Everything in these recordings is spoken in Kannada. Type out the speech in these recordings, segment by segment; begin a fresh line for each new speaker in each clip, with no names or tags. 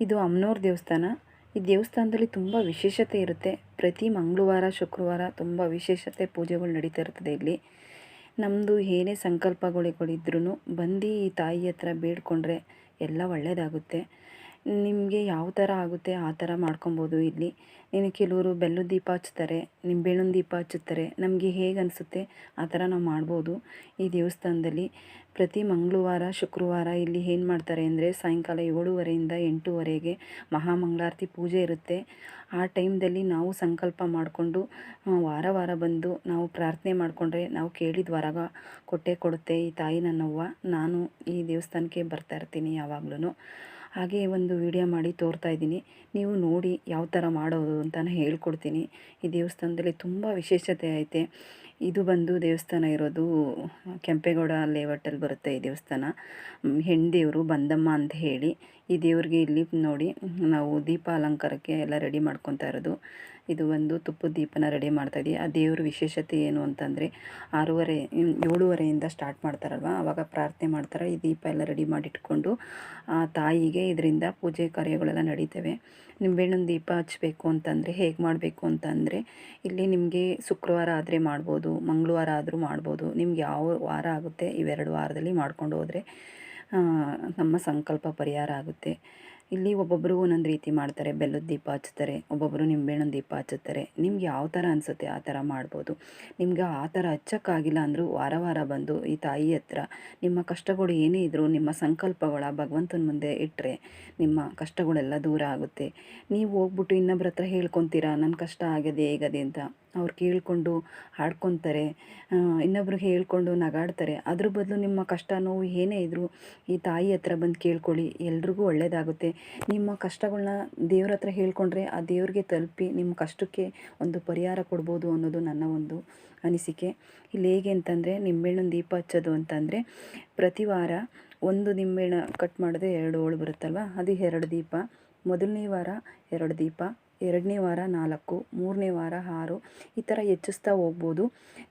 ಇದು ಅಮ್ಮನವ್ರ ದೇವಸ್ಥಾನ. ಈ ದೇವಸ್ಥಾನದಲ್ಲಿ ತುಂಬ ವಿಶೇಷತೆ ಇರುತ್ತೆ. ಪ್ರತಿ ಮಂಗಳವಾರ, ಶುಕ್ರವಾರ ತುಂಬ ವಿಶೇಷತೆ ಪೂಜೆಗಳು ನಡೀತಾ ಇರ್ತದೆ ಇಲ್ಲಿ. ನಮ್ಮದು ಏನೇ ಸಂಕಲ್ಪಗಳಿಗಳಿದ್ರೂ ಬಂದು ಈ ತಾಯಿ ಹತ್ರ ಬೇಡ್ಕೊಂಡ್ರೆ ಎಲ್ಲ ಒಳ್ಳೆಯದಾಗುತ್ತೆ ನಿಮಗೆ ಯಾವ ಥರ ಆಗುತ್ತೆ ಆ ಥರ ಮಾಡ್ಕೊಬೋದು ಇಲ್ಲಿ. ಇನ್ನು ಕೆಲವರು ಬೆಲ್ಲದ ದೀಪ ಹಚ್ತಾರೆ ನಿಂಬೆಹಣ್ಣಿನ ದೀಪ ಹಚ್ಚುತ್ತಾರೆ, ನಮಗೆ ಹೇಗೆ ಅನಿಸುತ್ತೆ ಆ ಥರ ನಾವು ಮಾಡ್ಬೋದು. ಈ ದೇವಸ್ಥಾನದಲ್ಲಿ ಪ್ರತಿ ಮಂಗಳವಾರ, ಶುಕ್ರವಾರ ಇಲ್ಲಿ ಏನು ಮಾಡ್ತಾರೆ ಅಂದರೆ ಸಾಯಂಕಾಲ ಏಳುವರೆಯಿಂದ ಎಂಟೂವರೆಗೆ ಮಹಾಮಂಗಳಾರತಿ ಪೂಜೆ ಇರುತ್ತೆ. ಆ ಟೈಮ್ದಲ್ಲಿ ನಾವು ಸಂಕಲ್ಪ ಮಾಡಿಕೊಂಡು ವಾರ ವಾರ ಬಂದು ನಾವು ಪ್ರಾರ್ಥನೆ ಮಾಡಿಕೊಂಡ್ರೆ ನಾವು ಕೇಳಿದ ವರಗ ಕೊಟ್ಟೆ ಕೊಡುತ್ತೆ ಈ ತಾಯಿ ನನ್ನವ್ವ. ನಾನು ಈ ದೇವಸ್ಥಾನಕ್ಕೆ ಬರ್ತಾ ಇರ್ತೀನಿ ಯಾವಾಗ್ಲೂ ಹಾಗೆ ಒಂದು ವಿಡಿಯೋ ಮಾಡಿ ತೋರ್ತಾ ಇದ್ದೀನಿ. ನೀವು ನೋಡಿ ಯಾವ ಥರ ಮಾಡೋದು ಅಂತ ಹೇಳ್ಕೊಡ್ತೀನಿ. ಈ ದೇವಸ್ಥಾನದಲ್ಲಿ ತುಂಬ ವಿಶೇಷತೆ ಐತೆ. ಇದು ಬಂದು ದೇವಸ್ಥಾನ ಇರೋದು ಕೆಂಪೇಗೌಡ ಲೇಔಟಲ್ಲಿ ಬರುತ್ತೆ ಈ ದೇವಸ್ಥಾನ. ಹೆಣ್ಣು ಬಂದಮ್ಮ ಅಂತ ಹೇಳಿ ಈ ದೇವ್ರಿಗೆ ಇಲ್ಲಿ ನೋಡಿ ನಾವು ದೀಪ ಅಲಂಕಾರಕ್ಕೆ ಎಲ್ಲ ರೆಡಿ ಮಾಡ್ಕೊತಾ ಇರೋದು. ಇದು ಒಂದು ತುಪ್ಪದ ದೀಪನ ರೆಡಿ ಮಾಡ್ತಾ ಇದೀವಿ. ಆ ದೇವ್ರ ವಿಶೇಷತೆ ಏನು ಅಂತಂದರೆ ಆರೂವರೆ, ಏಳುವರೆಯಿಂದ ಸ್ಟಾರ್ಟ್ ಮಾಡ್ತಾರಲ್ವ? ಆವಾಗ ಪ್ರಾರ್ಥನೆ ಮಾಡ್ತಾರೆ. ಈ ದೀಪ ಎಲ್ಲ ರೆಡಿ ಮಾಡಿಟ್ಕೊಂಡು ಆ ತಾಯಿಗೆ ಇದರಿಂದ ಪೂಜೆ ಕಾರ್ಯಗಳೆಲ್ಲ ನಡೀತವೆ. ನಿಂಬೆಹಣ್ಣಿನ ದೀಪ ಹಚ್ಚಬೇಕು ಅಂತಂದರೆ ಹೇಗೆ ಮಾಡಬೇಕು ಅಂತಂದರೆ ಇಲ್ಲಿ ನಿಮಗೆ ಶುಕ್ರವಾರ ಆದರೆ ಮಾಡ್ಬೋದು. ಮಂಗಳವಾರ ಆದರೂ ಮಾಡ್ಬೋದು. ನಿಮ್ಗೆ ಯಾವ ವಾರ ಆಗುತ್ತೆ, ಇವೆರಡು ವಾರದಲ್ಲಿ ಮಾಡ್ಕೊಂಡು ಹೋದರೆ ನಮ್ಮ ಸಂಕಲ್ಪ ಪರಿಹಾರ ಆಗುತ್ತೆ. ಇಲ್ಲಿ ಒಬ್ಬೊಬ್ಬರು ಒಂದೊಂದು ರೀತಿ ಮಾಡ್ತಾರೆ. ಬೆಲ್ಲದ ದೀಪ ಹಚ್ತಾರೆ ಒಬ್ಬೊಬ್ಬರು ನಿಂಬೆಹಣ್ಣಿನ ದೀಪ ಹಚ್ಚುತ್ತಾರೆ. ನಿಮ್ಗೆ ಯಾವ ಥರ ಅನಿಸುತ್ತೆ ಆ ಥರ ಮಾಡ್ಬೋದು. ನಿಮ್ಗೆ ಆ ಥರ ಹಚ್ಚೋಕ್ಕಾಗಿಲ್ಲ ಅಂದರೂ ವಾರ ವಾರ ಬಂದು ಈ ತಾಯಿ ಹತ್ರ ನಿಮ್ಮ ಕಷ್ಟಗಳು ಏನೇ ಇದ್ದರೂ ನಿಮ್ಮ ಸಂಕಲ್ಪಗಳ ಭಗವಂತನ ಮುಂದೆ ಇಟ್ಟರೆ ನಿಮ್ಮ ಕಷ್ಟಗಳೆಲ್ಲ ದೂರ ಆಗುತ್ತೆ. ನೀವು ಹೋಗ್ಬಿಟ್ಟು ಇನ್ನೊಬ್ರ ಹತ್ರ ಹೇಳ್ಕೊತೀರಾ ನನ್ನ ಕಷ್ಟ ಆಗದೆ ಹೇಗದೆ ಅಂತ. ಅವ್ರು ಕೇಳಿಕೊಂಡು ಹಾಡ್ಕೊತಾರೆ. ಇನ್ನೊಬ್ರಿಗೆ ಹೇಳ್ಕೊಂಡು ನಗಾಡ್ತಾರೆ. ಅದ್ರ ಬದಲು ನಿಮ್ಮ ಕಷ್ಟ, ನೋವು ಏನೇ ಇದ್ದರೂ ಈ ತಾಯಿ ಹತ್ರ ಬಂದು ಕೇಳ್ಕೊಳ್ಳಿ. ಎಲ್ರಿಗೂ ಒಳ್ಳೆಯದಾಗುತ್ತೆ ನಿಮ್ಮ ಕಷ್ಟಗಳನ್ನ ದೇವ್ರ ಹತ್ರ ಹೇಳ್ಕೊಂಡ್ರೆ ಆ ದೇವ್ರಿಗೆ ತಲುಪಿ ನಿಮ್ಮ ಕಷ್ಟಕ್ಕೆ ಒಂದು ಪರಿಹಾರ ಕೊಡ್ಬೋದು ಅನ್ನೋದು ನನ್ನ ಒಂದು ಅನಿಸಿಕೆ. ಇಲ್ಲಿ ಹೇಗೆ ಅಂತಂದರೆ ನಿಂಬೆಹಣ್ಣಿನ ದೀಪ ಹಚ್ಚೋದು ಅಂತಂದರೆ, ಪ್ರತಿ ವಾರ ಒಂದು ನಿಂಬೆಹಣ್ಣು ಕಟ್ ಮಾಡಿದ್ರೆ ಎರಡು ಹೋಳು ಬರುತ್ತಲ್ವ? ಅದು ಎರಡು ದೀಪ, ಮೊದಲನೇ ವಾರ ಎರಡು ದೀಪ, ಎರಡನೇ ವಾರ ನಾಲ್ಕು, ಮೂರನೇ ವಾರ ಆರು, ಈ ಥರ ಹೆಚ್ಚಿಸ್ತಾ ಹೋಗ್ಬೋದು.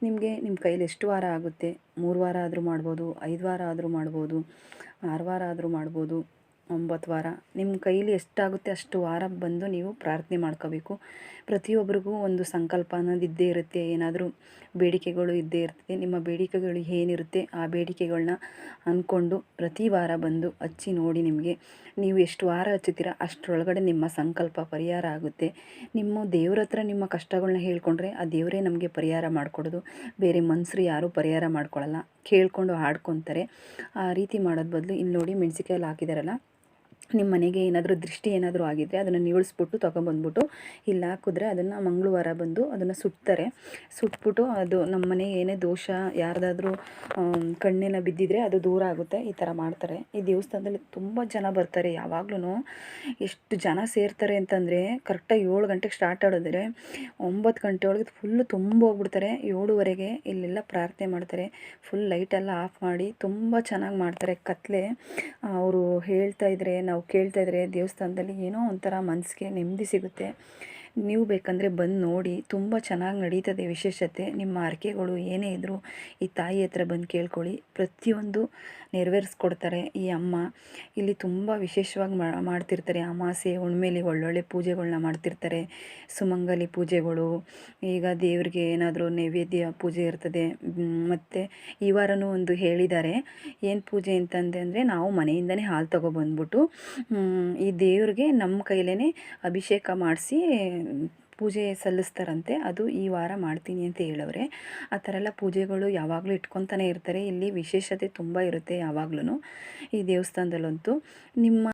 ನಿಮಗೆ ನಿಮ್ಮ ಕೈಲಿ ಎಷ್ಟು ವಾರ ಆಗುತ್ತೆ? ಮೂರು ವಾರ ಆದರೂ ಮಾಡ್ಬೋದು, ಐದು ವಾರ ಆದರೂ ಮಾಡ್ಬೋದು, ಆರು ವಾರ ಆದರೂ ಮಾಡ್ಬೋದು. ಒಂಬತ್ತು ವಾರ. ನಿಮ್ಮ ಕೈಲಿ ಎಷ್ಟಾಗುತ್ತೆ ಅಷ್ಟು ವಾರ ಬಂದು ನೀವು ಪ್ರಾರ್ಥನೆ ಮಾಡ್ಕೋಬೇಕು. ಪ್ರತಿಯೊಬ್ಬರಿಗೂ ಒಂದು ಸಂಕಲ್ಪ ಅನ್ನೋದು ಇದ್ದೇ ಇರುತ್ತೆ. ಏನಾದರೂ ಬೇಡಿಕೆಗಳು ಇದ್ದೇ ಇರ್ತದೆ. ನಿಮ್ಮ ಬೇಡಿಕೆಗಳು ಏನಿರುತ್ತೆ ಆ ಬೇಡಿಕೆಗಳನ್ನ ಅಂದ್ಕೊಂಡು ಪ್ರತಿ ವಾರ ಬಂದು ಹಚ್ಚಿ ನೋಡಿ ನಿಮಗೆ ನೀವು ಎಷ್ಟು ವಾರ ಹಚ್ಚುತ್ತೀರ ಅಷ್ಟರೊಳಗಡೆ ನಿಮ್ಮ ಸಂಕಲ್ಪ ಪರಿಹಾರ ಆಗುತ್ತೆ. ನಿಮ್ಮ ದೇವ್ರ ಹತ್ರ ನಿಮ್ಮ ಕಷ್ಟಗಳನ್ನ ಹೇಳ್ಕೊಂಡ್ರೆ ಆ ದೇವರೇ ನಮಗೆ ಪರಿಹಾರ ಮಾಡಿಕೊಡೋದು. ಬೇರೆ ಮನ್ಸರು ಯಾರೂ ಪರಿಹಾರ ಮಾಡ್ಕೊಳ್ಳಲ್ಲ ಕೇಳ್ಕೊಂಡು ಹಾಡ್ಕೊತಾರೆ. ಆ ರೀತಿ ಮಾಡೋದು ಬದಲು ಇಲ್ಲಿ ನೋಡಿ ಮೆಣಸಿಕಾಯಲ್ಲಿ ಹಾಕಿದಾರಲ್ಲ ನಿಮ್ಮ ಮನೆಗೆ ಏನಾದರೂ ದೃಷ್ಟಿ ಏನಾದರೂ ಆಗಿದ್ದರೆ ಅದನ್ನು ನೀಳಿಸ್ಬಿಟ್ಟು ತೊಗೊಬಂದ್ಬಿಟ್ಟು ಇಲ್ಲಿ ಹಾಕಿದ್ರೆ ಅದನ್ನು ಮಂಗಳವಾರ ಬಂದು ಅದನ್ನು ಸುಡ್ತಾರೆ. ಸುಟ್ಬಿಟ್ಟು ಅದು ನಮ್ಮ ಮನೆ ಏನೇ ದೋಷ ಯಾರ್ದಾದ್ರೂ ಕಣ್ಣೆಲ್ಲ ಬಿದ್ದಿದ್ರೆ ಅದು ದೂರ ಆಗುತ್ತೆ. ಈ ಥರ ಮಾಡ್ತಾರೆ. ಈ ದೇವಸ್ಥಾನದಲ್ಲಿ ತುಂಬ ಜನ ಬರ್ತಾರೆ. ಯಾವಾಗ್ಲೂ ಎಷ್ಟು ಜನ ಸೇರ್ತಾರೆ ಅಂತಂದರೆ ಕರೆಕ್ಟಾಗಿ ಏಳು ಗಂಟೆಗೆ ಸ್ಟಾರ್ಟ್ ಆಡಿದ್ರೆ ಒಂಬತ್ತು ಗಂಟೆ ಒಳಗೆ ಫುಲ್ಲು ತುಂಬ ಹೋಗ್ಬಿಡ್ತಾರೆ. ಏಳುವರೆಗೆ ಇಲ್ಲೆಲ್ಲ ಪ್ರಾರ್ಥನೆ ಮಾಡ್ತಾರೆ. ಫುಲ್ ಲೈಟೆಲ್ಲ ಆಫ್ ಮಾಡಿ ತುಂಬ ಚೆನ್ನಾಗಿ ಮಾಡ್ತಾರೆ. ಕತ್ಲೆ ಅವರು ಹೇಳ್ತಾ ಇದ್ರೆ ನಾವು ನಾವು ಕೇಳ್ತಾ ಇದ್ರೆ ದೇವಸ್ಥಾನದಲ್ಲಿ ಏನೋ ಒಂಥರ ಮನಸ್ಸಿಗೆ ನೆಮ್ಮದಿ ಸಿಗುತ್ತೆ. ನೀವು ಬೇಕಂದರೆ ಬಂದು ನೋಡಿ, ತುಂಬ ಚೆನ್ನಾಗಿ ನಡೀತದೆ ವಿಶೇಷತೆ. ನಿಮ್ಮ ಹರಕೆಗಳು ಏನೇ ಇದ್ದರೂ ಈ ತಾಯಿ ಹತ್ರ ಬಂದು ಕೇಳ್ಕೊಳ್ಳಿ. ಪ್ರತಿಯೊಂದು ನೆರವೇರಿಸ್ಕೊಡ್ತಾರೆ ಈ ಅಮ್ಮ. ಇಲ್ಲಿ ತುಂಬ ವಿಶೇಷವಾಗಿ ಮಾಡ್ತಿರ್ತಾರೆ ಅಮಾಸೆ, ಹುಣ್ಮೇಲಿ ಒಳ್ಳೊಳ್ಳೆ ಪೂಜೆಗಳನ್ನ ಮಾಡ್ತಿರ್ತಾರೆ. ಸುಮಂಗಲಿ ಪೂಜೆಗಳು, ಈಗ ದೇವರಿಗೆ ಏನಾದರೂ ನೈವೇದ್ಯ ಪೂಜೆ ಇರ್ತದೆ. ಮತ್ತು ಈ ವಾರನೂ ಒಂದು ಹೇಳಿದ್ದಾರೆ. ಏನು ಪೂಜೆ ಅಂತಂದರೆ ನಾವು ಮನೆಯಿಂದನೇ ಹಾಲು ತೊಗೊಬಂದ್ಬಿಟ್ಟು ಈ ದೇವ್ರಿಗೆ ನಮ್ಮ ಕೈಲೇ ಅಭಿಷೇಕ ಮಾಡಿಸಿ ಪೂಜೆ ಸಲ್ಲಿಸ್ತಾರಂತೆ, ಅದು ಈ ವಾರ ಮಾಡ್ತೀನಿ ಅಂತ ಹೇಳವ್ರೆ. ಆ ಥರ ಎಲ್ಲ ಪೂಜೆಗಳು ಯಾವಾಗಲೂ ಇಟ್ಕೊತಾನೆ ಇರ್ತಾರೆ. ಇಲ್ಲಿ ವಿಶೇಷತೆ ತುಂಬ ಇರುತ್ತೆ ಯಾವಾಗ್ಲೂ ಈ ದೇವಸ್ಥಾನದಲ್ಲಂತೂ. ನಿಮ್ಮ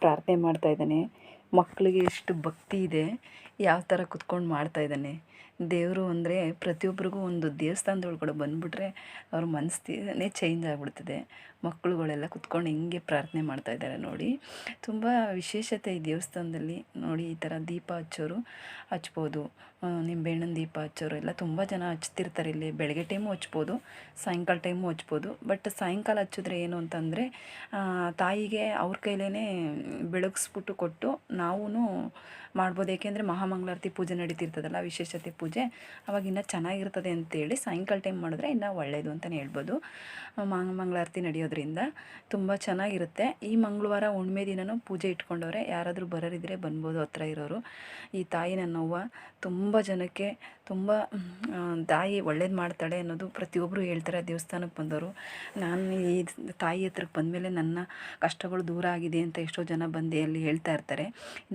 ಪ್ರಾರ್ಥನೆ ಮಾಡ್ತಾ ಇದ್ದಾನೆ. ಮಕ್ಕಳಿಗೆ ಎಷ್ಟು ಭಕ್ತಿ ಇದೆ. ಯಾವ ಥರ ಕುತ್ಕೊಂಡು ಮಾಡ್ತಾ ಇದ್ದಾನೆ. ದೇವರು ಅಂದರೆ ಪ್ರತಿಯೊಬ್ಬರಿಗೂ ಒಂದು ದೇವಸ್ಥಾನದೊಳಗಡೆ ಬಂದುಬಿಟ್ರೆ ಅವ್ರ ಮನಸ್ಥಿತಿನೇ ಚೇಂಜ್ ಆಗಿಬಿಡ್ತದೆ. ಮಕ್ಕಳುಗಳೆಲ್ಲ ಕುತ್ಕೊಂಡು ಹೆಂಗೆ ಪ್ರಾರ್ಥನೆ ಮಾಡ್ತಾ ಇದ್ದಾರೆ ನೋಡಿ. ತುಂಬ ವಿಶೇಷತೆ ಈ ದೇವಸ್ಥಾನದಲ್ಲಿ ನೋಡಿ ಈ ಥರ ದೀಪ ಹಚ್ಚೋರು ಹಚ್ಬೋದು. ನಿಂಬೆಹಣ್ಣಿನ ದೀಪ ಹಚ್ಚೋರು ಎಲ್ಲ ತುಂಬ ಜನ ಹಚ್ತಿರ್ತಾರೆ ಇಲ್ಲಿ. ಬೆಳಗ್ಗೆ ಟೈಮು ಹಚ್ಬೋದು, ಸಾಯಂಕಾಲ ಟೈಮು ಹಚ್ಬೋದು. ಬಟ್ ಸಾಯಂಕಾಲ ಹಚ್ಚಿದ್ರೆ ಏನು ಅಂತಂದರೆ ತಾಯಿಗೆ ಅವ್ರ ಕೈಲೇ ಬೆಳಗಿಸ್ಬಿಟ್ಟು ಕೊಟ್ಟು ನಾವೂ ಮಾಡ್ಬೋದು. ಏಕೆಂದರೆ ಮಹಾಮಂಗಳಾರತಿ ಪೂಜೆ ನಡೀತಿರ್ತದಲ್ಲ, ವಿಶೇಷತೆ ಪೂಜೆ. ಅವಾಗ ಇನ್ನೂ ಚೆನ್ನಾಗಿರ್ತದೆ ಅಂತೇಳಿ ಸಾಯಂಕಾಲ ಟೈಮ್ ಮಾಡಿದ್ರೆ ಇನ್ನೂ ಒಳ್ಳೆಯದು ಅಂತಲೇ ಹೇಳ್ಬೋದು. ಮಹಾಮಂಗಳಾರತಿ ನಡೆಯೋದ್ರಿಂದ ತುಂಬ ಚೆನ್ನಾಗಿರುತ್ತೆ. ಈ ಮಂಗಳವಾರ ಹುಣ್ಮೆ ದಿನನೂ ಪೂಜೆ ಇಟ್ಕೊಂಡವ್ರೆ. ಯಾರಾದರೂ ಬರೋರಿದ್ರೆ ಬನ್ಬೋದು ಹತ್ರ ಇರೋರು. ಈ ತಾಯಿ ನನ್ನವ್ವ ತುಂಬ ಜನಕ್ಕೆ ತುಂಬ ತಾಯಿ ಒಳ್ಳೇದು ಮಾಡ್ತಾಳೆ ಅನ್ನೋದು ಪ್ರತಿಯೊಬ್ಬರು ಹೇಳ್ತಾರೆ. ದೇವಸ್ಥಾನಕ್ಕೆ ಬಂದವರು. ನಾನು ಈ ತಾಯಿ ಹತ್ರಕ್ಕೆ ಬಂದಮೇಲೆ ನನ್ನ ಕಷ್ಟಗಳು ದೂರ ಆಗಿದೆ ಅಂತ ಎಷ್ಟೋ ಜನ ಬಂದು ಅಲ್ಲಿ ಹೇಳ್ತಾ ಇರ್ತಾರೆ.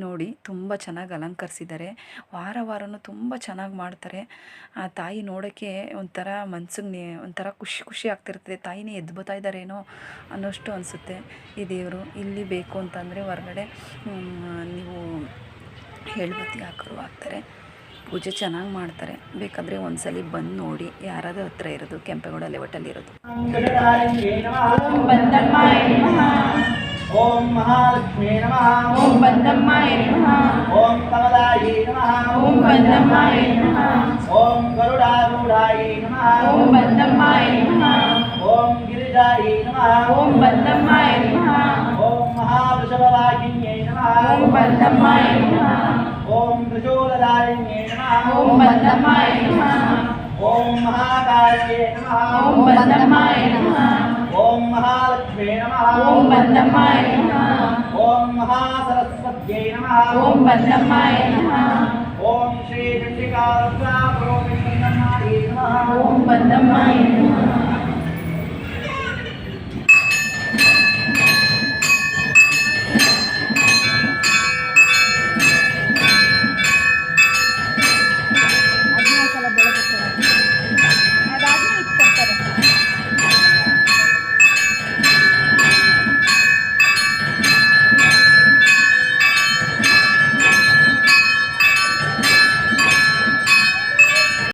ನೋಡಿ, ತುಂಬ ಚೆನ್ನಾಗಿ ಅಲಂಕರಿಸಿದ್ದಾರೆ. ವಾರ ವಾರನೂ ತುಂಬ ಚೆನ್ನಾಗಿ ಮಾಡ್ತಾರೆ. ಆ ತಾಯಿ ನೋಡೋಕ್ಕೆ ಒಂಥರ ಮನ್ಸಿಗೆ ಒಂಥರ ಖುಷಿ ಖುಷಿ ಆಗ್ತಿರ್ತದೆ. ತಾಯಿನೇ ಎದ್ದು ಬರ್ತಾ ಇದ್ದಾರೇನೋ ಅನ್ನೋಷ್ಟು ಅನಿಸುತ್ತೆ. ಈ ದೇವರು ಇಲ್ಲಿ ಬೇಕು ಅಂತಂದರೆ ಹೊರಗಡೆ ನೀವು ಹೇಳುವತ್ತಿ ಹಾಕರು ಆಗ್ತಾರೆ. ಪೂಜೆ ಚೆನ್ನಾಗಿ ಮಾಡ್ತಾರೆ. ಬೇಕಾದರೆ ಒಂದ್ಸಲಿ ಬಂದು ನೋಡಿ ಯಾರಾದ್ರೂ ಹತ್ರ ಇರೋದು ಕೆಂಪೇಗೌಡ ಲೆವಟಲ್ಲಿ ಇರೋದು.
ಓಂ ಮಹಾಲಕ್ಷ್ಮೀ
ನಮಃ. ಓಂ ಬಂದಮ್ಮ
ನಮಃ. ಓಂ ಕಮಲಾಯಿ
ನಮಃ. ಓಂ ಬಂದಮ್ಮ
ನಮಃ. ಓಂ ಗರುಡಾರೂಢಾಯಿ
ನಮಃ. ಓಂ ಬಂದಮ್ಮ
ನಮಃ. गिरिजायै नमः ॐ बन्दम्माय नमः ॐ महावृषभवाहिन्यै नमः
ॐ बन्दम्माय नमः
ॐ त्रिशूलधारिण्यै नमः
ॐ बन्दम्माय नमः
ॐ महाकाल्ये नमः
ॐ बन्दम्माय नमः
ॐ महालक्ष्मे नमः
ॐ बन्दम्माय नमः
ॐ महासरस्वत्यै नमः
ॐ बन्दम्माय नमः
ॐ श्रीकृष्णिकारुद्राप्रोमिषन्नमायै नमः
ॐ बन्दम्माय नमः